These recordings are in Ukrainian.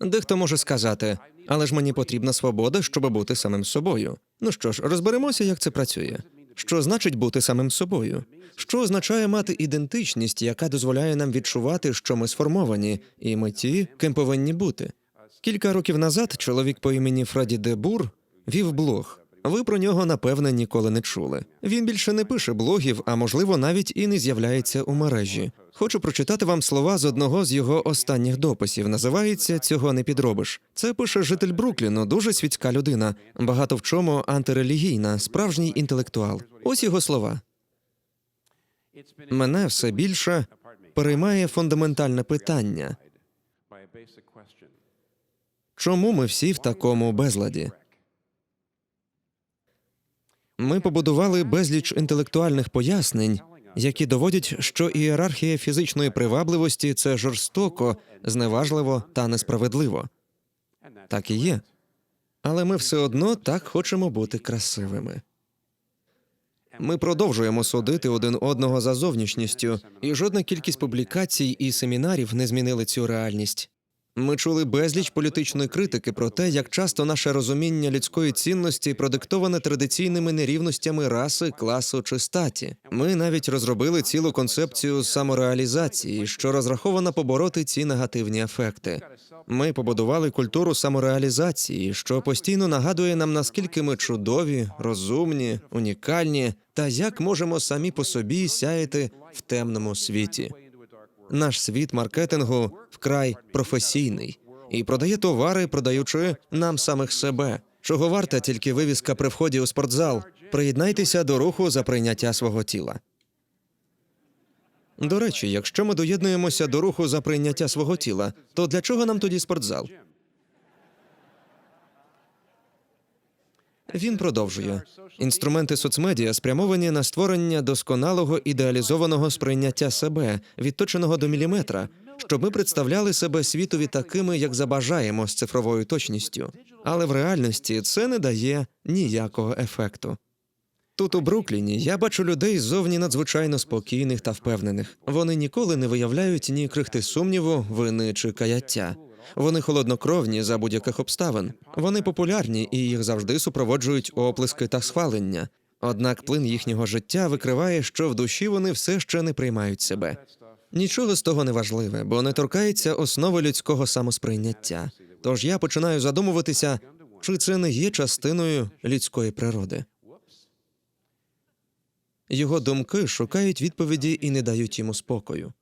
Дехто може сказати, але ж мені потрібна свобода, щоб бути самим собою. Ну що ж, розберемося, як це працює. Що значить бути самим собою? Що означає мати ідентичність, яка дозволяє нам відчувати, що ми сформовані, і ми ті, ким повинні бути? Кілька років назад чоловік по імені Фредді Дебур вів блог. Ви про нього напевне ніколи не чули. Він більше не пише блогів, а можливо навіть і не з'являється у мережі. Хочу прочитати вам слова з одного з його останніх дописів. Називається Цього не підробиш. Це пише житель Брукліну, дуже світська людина, багато в чому антирелігійна, справжній інтелектуал. Ось його слова. Мене все більше переймає фундаментальне питання: чому ми всі в такому безладі? Ми побудували безліч інтелектуальних пояснень, які доводять, що ієрархія фізичної привабливості це жорстоко, зневажливо та несправедливо. Так і є. Але ми все одно так хочемо бути красивими. Ми продовжуємо судити один одного за зовнішністю, і жодна кількість публікацій і семінарів не змінили цю реальність. Ми чули безліч політичної критики про те, як часто наше розуміння людської цінності продиктоване традиційними нерівностями раси, класу чи статі. Ми навіть розробили цілу концепцію самореалізації, що розрахована побороти ці негативні ефекти. Ми побудували культуру самореалізації, що постійно нагадує нам, наскільки ми чудові, розумні, унікальні, та як можемо самі по собі сяяти в темному світі. Наш світ маркетингу вкрай професійний і продає товари, продаючи нам самих себе. Чого варта тільки вивіска при вході у спортзал? Приєднайтеся до руху за прийняття свого тіла. До речі, якщо ми доєднуємося до руху за прийняття свого тіла, то для чого нам тоді спортзал? Він продовжує інструменти соцмедіа спрямовані на створення досконалого ідеалізованого сприйняття себе, відточеного до міліметра, щоб ми представляли себе світові такими, як забажаємо з цифровою точністю. Але в реальності це не дає ніякого ефекту. Тут у Брукліні я бачу людей ззовні надзвичайно спокійних та впевнених. Вони ніколи не виявляють ні крихти сумніву, вини чи каяття. Вони холоднокровні за будь-яких обставин. Вони популярні і їх завжди супроводжують оплески та схвалення. Однак плин їхнього життя викриває, що в душі вони все ще не приймають себе. Нічого з того не важливе, бо не торкається основи людського самосприйняття. Тож я починаю задумуватися, чи це не є частиною людської природи. Його думки шукають відповіді і не дають йому спокою.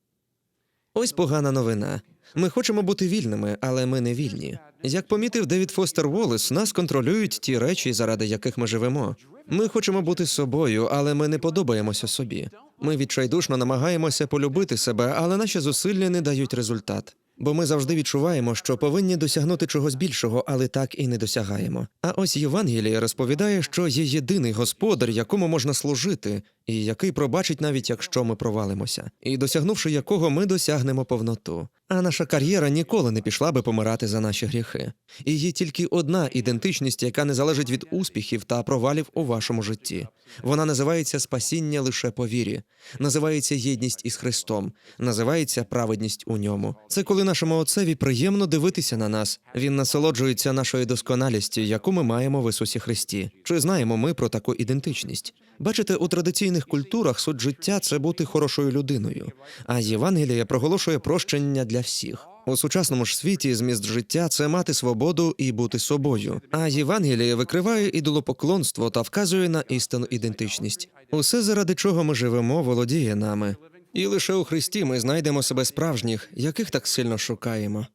Ось погана новина. Ми хочемо бути вільними, але ми не вільні. Як помітив Девід Фостер Волес, нас контролюють ті речі, заради яких ми живемо. Ми хочемо бути собою, але ми не подобаємося собі. Ми відчайдушно намагаємося полюбити себе, але наші зусилля не дають результат. Бо ми завжди відчуваємо, що повинні досягнути чогось більшого, але так і не досягаємо. А ось Євангеліє розповідає, що є єдиний господар, якому можна служити, і який пробачить навіть якщо ми провалимося, і досягнувши якого ми досягнемо повноту. А наша кар'єра ніколи не пішла би помирати за наші гріхи. І є тільки одна ідентичність, яка не залежить від успіхів та провалів у вашому житті. Вона називається спасіння лише по вірі, називається єдність із Христом, називається праведність у ньому. Це коли нашому отцеві приємно дивитися на нас. Він насолоджується нашою досконалістю, яку ми маємо в Ісусі Христі. Чи знаємо ми про таку ідентичність? Бачите, у традиційних культурах суть життя це бути хорошою людиною, а Євангеліє проголошує прощення для всіх. У сучасному ж світі зміст життя це мати свободу і бути собою. А Євангеліє викриває ідолопоклонство та вказує на істинну ідентичність. Усе, заради чого ми живемо, володіє нами. І лише у Христі ми знайдемо себе справжніх, яких так сильно шукаємо.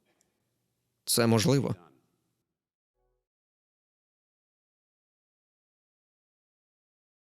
Це можливо.